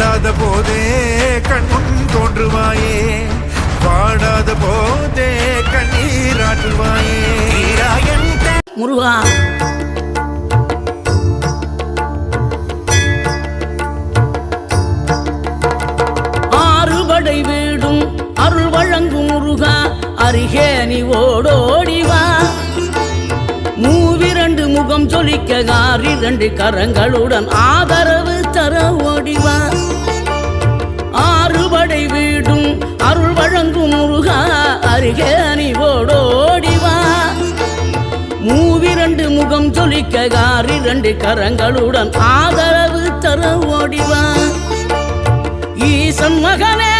பாடாத போதே கண்முன் தோன்றுவாயே. பாடாத போதே கண்ணீராற்றுவாயே முருகா. ஆறுபடை வீடும் அருள் வழங்கும் முருகா. அருகே நீ ஓடோடிவா மூவிரண்டு முகம் ஜொலிக்க ஆறிரண்டு கரங்களுடன் ஆதரவு. தர ஓடிவா. ஆறுபடை வீடும் அருள் வழங்கும் முருகா அருகே நீ ஓடோடிவா. மூவிரண்டு முகம் ஜொலிக்க ஆறிரண்டு கரங்களுடன் ஆதரவு தர ஓடிவா. ஈசன் மகனே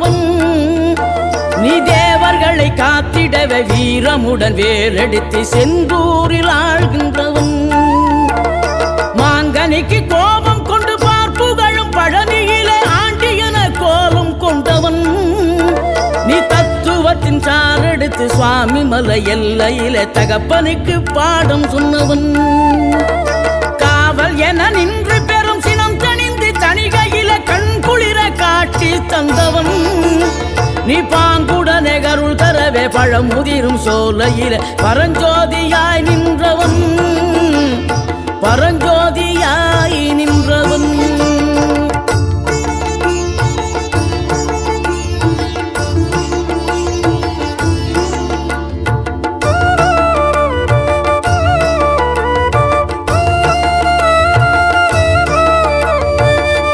காத்திடவே வீரமுடன் வேலெடுத்து செந்தூரில் ஆழ்கின்றவன். மாங்கனிக்கு கோபம் கொண்டு பார்ப்புகழும் பழனியிலே ஆண்டியன கோலம் கொண்டவன். நீ தத்துவத்தின் சாரெடுத்து சுவாமி மலை எல்லையிலே தகப்பனுக்கு பாடம் சொன்னவன். காவல் என நின்று பெரும் சினம் தணிந்து தணிகையில கண் குளிர காட்சி தந்தவன். நீ பான் பழமுதிரும் சோலையில. பரஞ்சோதியாய் நின்றவன் பரஞ்சோதியாய் நின்றவன்.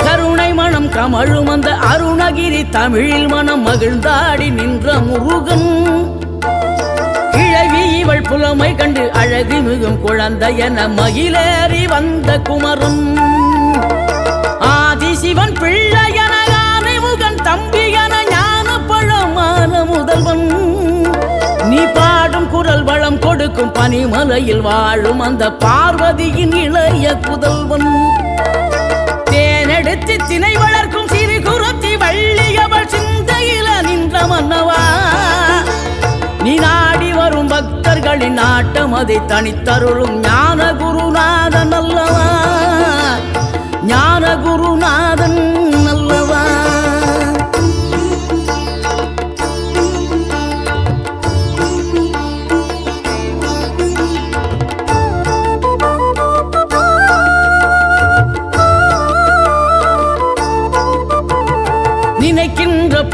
கருணை கமழும் அந்த அருணகிரி தமிழில் மனம் மகிழ்ந்தாடி நின்ற முருகன். புலமை கண்டு அழகு மிகும் குழந்தை என மகிழேறி வந்த குமரும் ஆதிசிவன் பிள்ளையன யானை முகன் தம்பி என ஞான பழமான முதல்வன். நீ பாடும் குரல் வளம் கொடுக்கும் பனிமலையில் வாழும் அந்த பார்வதியின் இளைய புதல்வன். தேனெடுத்து திணை வளர் பக்தர்களின் நாட்டம் அதை தனித்தருளும் ஞான குருநாத நல்ல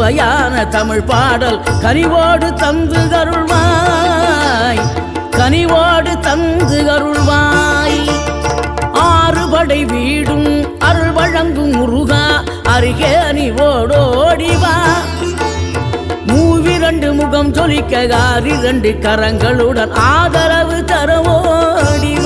சுவையான தமிழ் பாடல். கனிவோடு தந்து அருள்வாய். கனிவோடு தந்து அருள்வாய். ஆறுபடை வீடும் அருள் வழங்கும் முருகா. அருகே அணிவோடோடிவா மூவிரண்டு முகம் ஜொலிக்க ஆறிரண்டு கரங்களுடன் ஆதரவு தரவோடி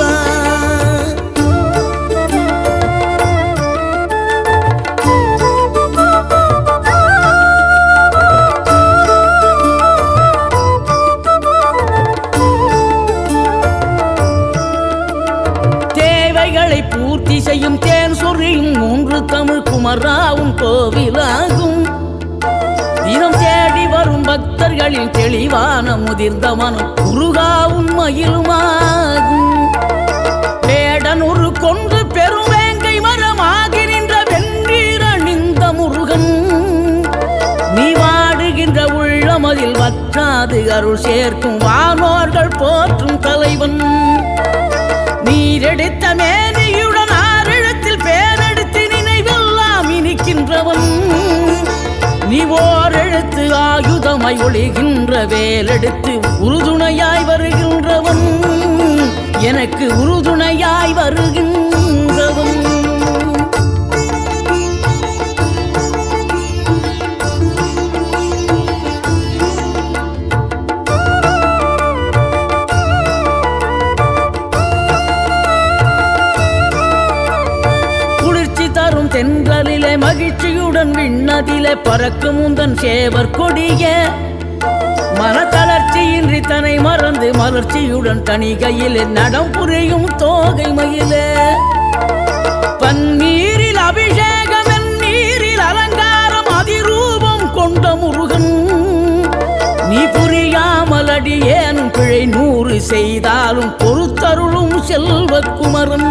பக்தர்களில் தெளிவான முதிர்ந்தவன் குருகாவும் மயிலுமாகும் பேடனுரு கொண்டு பெருவேங்கை மரமாகி நின்ற வென்றீரணிந்த முருகன். நீ வாடுகின்ற உள்ளமதில் வற்றாது அருள் சேர்க்கும் வானோர்கள் போற்றும் தலைவன். நீரெடுத்த மேனியுடன் ஆரிழத்தில் பேரெடுத்து நினைவெல்லாம் இனிக்கின்றவன். நீ ஓ வாழெழுத்து ஆயுதமாய் ஒளிகின்ற வேலெடுத்து உறுதுணையாய் வருகின்றவன். எனக்கு உறுதுணையாய் வருகின்றவன். மகிழ்ச்சியுடன் விண்ணதில பறக்கும் உந்தன் சேவர் கொடிய. மனத்தளர்ச்சியின்றி தன்னை மறந்து மலர்ச்சியுடன் தணிகையிலே நடம் புரியும் தோகை மயில. பன்னீரில் அபிஷேகம் நீரில் அலங்காரம் அதிரூபம் கொண்ட முருகன். நீ புரியாமல் அடியேனும் பிழை நூறு செய்தாலும் பொறுத்தருளும் செல்வக்குமரன்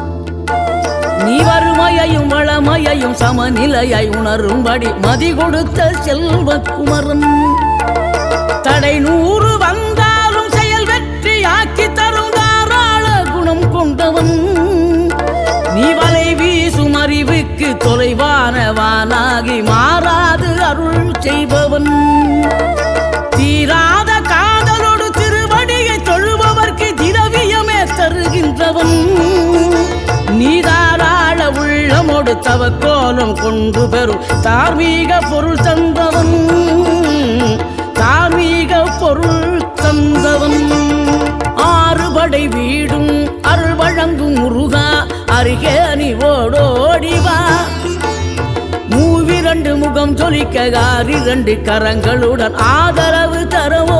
நீ வறுமையையும் வளமையையும் சமநிலையை உணரும்படி மதி கொடுத்த செல்வ குமரன் தடை நூறு வந்தாலும் செயல் வெற்றி ஆக்கி தரும் தாராள குணம் கொண்டவன். நீ வலை வீசும் அறிவுக்கு தொலைவானவானாகி மாறாது அருள் செய்பவன். தீராத காதலோடு திருவடியை தொழுபவர்க்கு திரவியமே தருகின்றவன். உள்ளமோடு தவக்கோலம் கொண்டு பெறும். தார்மீக பொருள் தந்தவன் தார்மீக பொருள் தந்தவன். ஆறுபடை வீடும் அருள் வழங்கும் முருகா அருகே நீ ஓடோடிவா மூவிரண்டு முகம் ஜொலிக்க இரண்டு கரங்களுடன் ஆதரவு தரவோ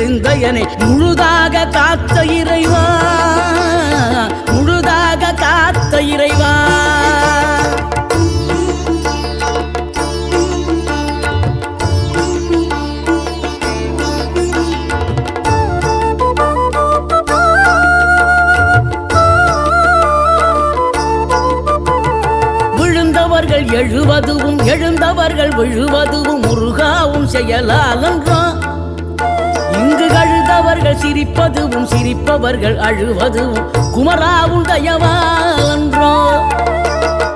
முங்கிவிட முழுதாக காத்த இறைவா முழுதாக காத்த இறைவா. எழுவதுவும் எழுந்தவர்கள் விழுவதுவும் முருகாவும் செயலாலன்றோ அழுதவர்கள் சிரிப்பதுவும் சிரிப்பவர்கள் அழுவதும் குமராவும் தயவாலன்றோ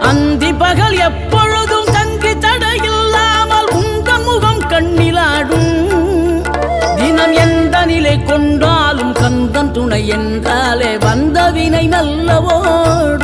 அந்தி பகல் எப்பொழுதும் தங்கி தடையில்லாமல் உந்தன் முகம் கண்ணிலாடும். தினம் எந்த நிலை கொண்டாலும் கந்தன் துணை என்றாலே வந்த வினை நல்லவோடும்